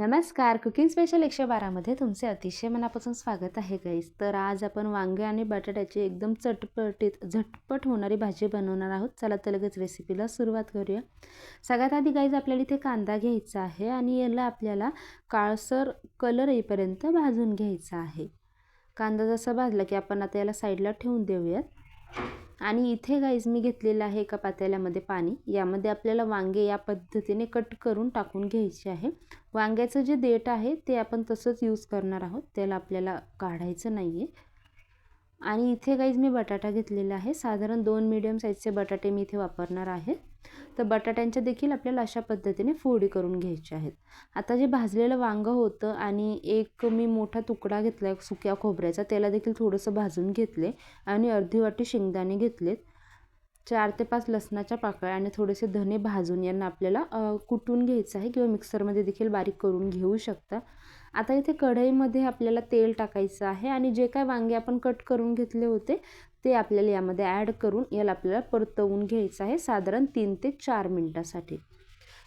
नमस्कार. Cooking special एकशे बारामध्ये तुमचे अतिशय मनापासून स्वागत आहे गाईस तर आज आपण वांगे आणि बटाट्याची एकदम चटपटीत झटपट होणारी भाजी बनवणार आहोत. चला तर लगेच रेसिपीला सुरुवात करूया. सगळ्यात आधी गाईज आपल्याला इथे कांदा घ्यायचा आहे आणि याला आपल्याला काळसर कलर येईपर्यंत भाजून घ्यायचा आहे. कांदा जसा भाजला की आपण आता याला साईडला ठेवून देऊयात. आणि इथे गाईज मी घेतलेलं आहे एका पातेल्यामध्ये पाणी. यामध्ये आपल्याला वांगे या पद्धतीने कट करून टाकून घ्यायचे आहे. वांग्याचं जे देठ आहे ते आपण तसंच यूज करणार आहोत. त्याला आपल्याला काढायचं नाही आहे आणि इथे गाईज मी बटाटा घेतलेला आहे. साधारण दोन मीडियम साईजचे बटाटे मी इथे वापरणार आहे. तर बटाट्यांच्या देखील आपल्याला अशा पद्धतीने फोडी करून घ्यायच्या आहेत. आता जे भाजलेलं वांगं होतं आणि एक मी मोठा तुकडा घेतला सुक्या खोबऱ्याचा त्याला देखील थोडंसं भाजून घेतले आणि अर्धी वाटी शेंगदाणे घेतलेत. चार ते पाच लसणाच्या पाकळ्या आणि थोडेसे धने भाजून यांना आपल्याला कुटून घ्यायचं आहे किंवा मिक्सरमध्ये देखील बारीक करून घेऊ शकता. आता इथे कढईमध्ये आपल्याला तेल टाकायचं आहे आणि जे काय वांगे आपण कट करून घेतले होते ते आपल्याला यामध्ये ॲड करून याला आपल्याला परतवून घ्यायचं आहे साधारण तीन ते चार मिनटासाठी.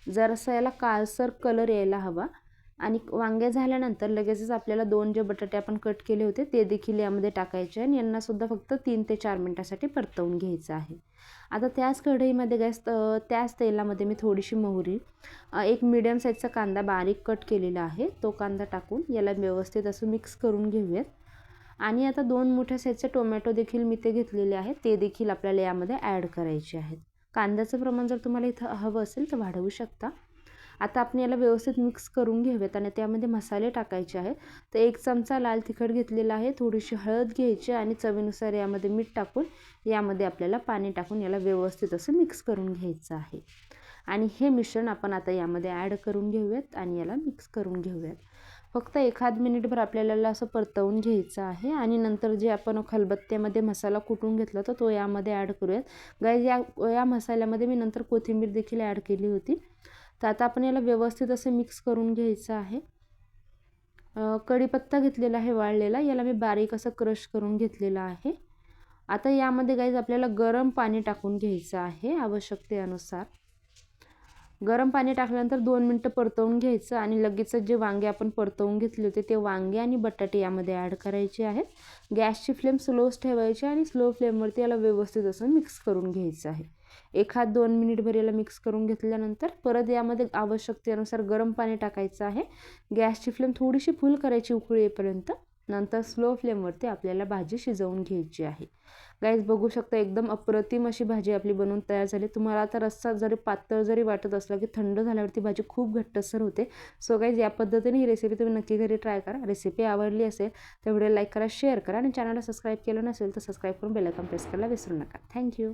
जरासा याला काळसर कलर यायला हवा. आणि वांगे झाल्यानंतर लगेचच आपल्याला दोन जे बटाटे आपण कट केले होते ते देखील यामध्ये टाकायचे आणि यांनासुद्धा फक्त तीन ते चार मिनटासाठी परतवून घ्यायचं आहे. आता त्याच कढईमध्ये गॅस त्याच तेलामध्ये मी थोडीशी मोहरी एक मिडियम साईजचा कांदा बारीक कट केलेला आहे तो कांदा टाकून याला व्यवस्थित असं मिक्स करून घेऊयात. आणि आता दोन मोठ्या साईजचे टोमॅटो देखील मी ते घेतलेले आहेत ते देखील आपल्याला यामध्ये ॲड करायचे आहेत. कांद्याचं प्रमाण जर तुम्हाला इथं हवं असेल तर वाढवू शकता. आता आपण याला व्यवस्थित मिक्स करून घेऊयात आणि त्यामध्ये मसाले टाकायचे आहेत. तर एक चमचा लाल तिखट घेतलेला आहे थोडीशी हळद घ्यायची आणि चवीनुसार यामध्ये मीठ टाकून यामध्ये आपल्याला पाणी टाकून याला व्यवस्थित असं मिक्स करून घ्यायचं आहे. आणि हे मिश्रण आपण आता यामध्ये ॲड करून घेऊयात आणि याला मिक्स करून घेऊयात. फक्त एखाद मिनिटभर आपल्याला असं परतवून घ्यायचं आहे आणि नंतर जे आपण खलबत्त्यामध्ये मसाला कुटून घेतला होता तो यामध्ये ॲड करूयात. गाय या या मसाल्यामध्ये मी नंतर कोथिंबीर देखील ॲड केली होती. तर आता आपण याला व्यवस्थित असं मिक्स करून घ्यायचं आहे. कढीपत्ता घेतलेला आहे वाळलेला. याला मी बारीक असं क्रश करून घेतलेला आहे. आता यामध्ये गाईज आपल्याला गरम पाणी टाकून घ्यायचं आहे आवश्यकतेनुसार. गरम पाणी टाकल्यानंतर दोन मिनटं परतवून घ्यायचं आणि लगेचच जे वांगे आपण परतवून घेतले होते ते वांगे आणि बटाटे यामध्ये ॲड करायचे आहेत. गॅसची फ्लेम स्लोच ठेवायची आणि स्लो फ्लेमवरती याला व्यवस्थित असं मिक्स करून घ्यायचं आहे. एखाद दोन मिनिटभर याला मिक्स करून घेतल्यानंतर परत यामध्ये आवश्यकतेनुसार गरम पाणी टाकायचं आहे. गॅसची फ्लेम थोडीशी फुल करायची उकळी येईपर्यंत नंतर स्लो फ्लेमवरती आपल्याला भाजी शिजवून घ्यायची आहे. गाईज बघू शकता एकदम अप्रतिम अशी भाजी आपली बनवून तयार झाली. तुम्हाला आता रस्सा जरी पातळ जरी वाटत असला की थंड झाल्यावरती भाजी खूप घट्टसर होते. सो गाईज या पद्धतीने ही रेसिपी तुम्ही नक्की घरी ट्राय करा. रेसिपी आवडली असेल तर व्हिडिओ लाईक करा शेअर करा आणि चॅनलला सबस्क्राईब केलं नसेल तर सबस्क्राईब करून बेलायकॉन प्रेस करायला विसरू नका. थँक्यू